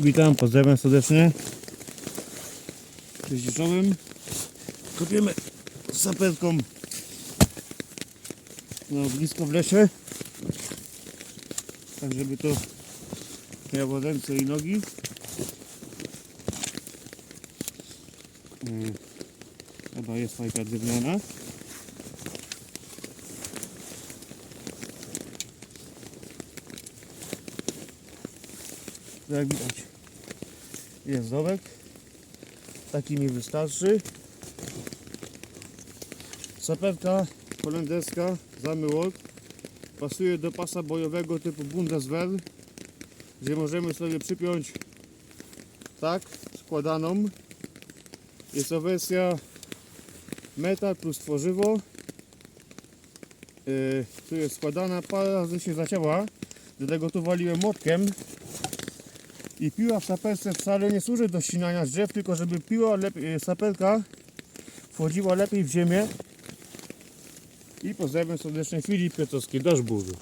Witam, pozdrawiam serdecznie. Czołem. Kopiemy saperką no, blisko w lesie. Tak żeby to miało ręce i nogi. Mm, Chyba jest fajka drewniana. Jak widać jest dołek. Taki mi wystarczy. Saperka holenderska Zamyłok pasuje do pasa bojowego typu Bundeswehr, gdzie możemy sobie przypiąć tak składaną. Jest to wersja metal plus tworzywo. Yy, tu jest składana, parę razy się zacięła. Dlatego tu waliłem młotkiem. I piła w saperce wcale nie służy do ścinania drzew, tylko żeby piła lepiej, saperka wchodziła lepiej w ziemię. I pozdrawiam serdecznie Filip Piotrowski, dość burzy.